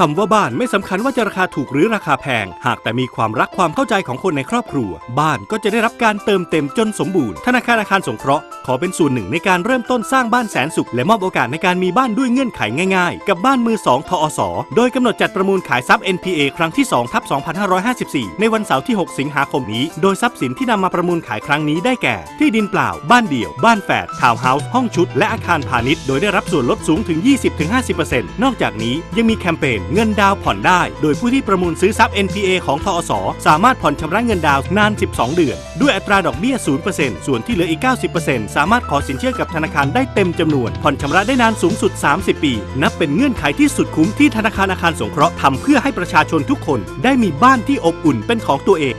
คำว่าบ้านไม่สำคัญว่าจะราคาถูกหรือราคาแพง หากแต่มีความรักความเข้าใจของคนในครอบครัว บ้านก็จะได้รับการเติมเต็มจนสมบูรณ์ ธนาคารอาคารสงเคราะห์ขอเป็นส่วนหนึ่งในการเริ่มต้นสร้างบ้านแสนสุข และมอบโอกาสในการมีบ้านด้วยเงื่อนไขง่ายๆ กับบ้านมือ2ทอสโดยกำหนดจัดประมูลขายทรัพย์ NPA ครั้งที่2ทับ2554 ในวันเสาร์ที่ 6 สิงหาคมนี้ โดยทรัพย์สินที่นำมาประมูลขายครั้งนี้ได้แก่ ที่ดินเปล่า บ้านเดี่ยว บ้านแฝดทาวน์เฮาส์ห้องชุด และอาคารพาณิชย์โดยได้รับส่วนลดสูงถึง 20-50%นอกจากนี้ยังมีแคมเปญเงินดาวผ่อนได้ โดยผู้ที่ประมูลซื้อทรัพย์ NPA ของทอสสามารถผ่อนชำระเงินดาวนาน 12 เดือน ด้วยอัตราดอกเบี้ย 0%ส่วนที่เหลืออีก 90%สามารถขอสินเชื่อกับธนาคารได้เต็มจำนวน ผ่อนชำระได้นานสูงสุด 30 ปี นับเป็นเงื่อนไขที่สุดคุ้มที่ธนาคารอาคารสงเคราะห์ทำเพื่อให้ประชาชนทุกคนได้มีบ้านที่อบอุ่นเป็นของตัวเอง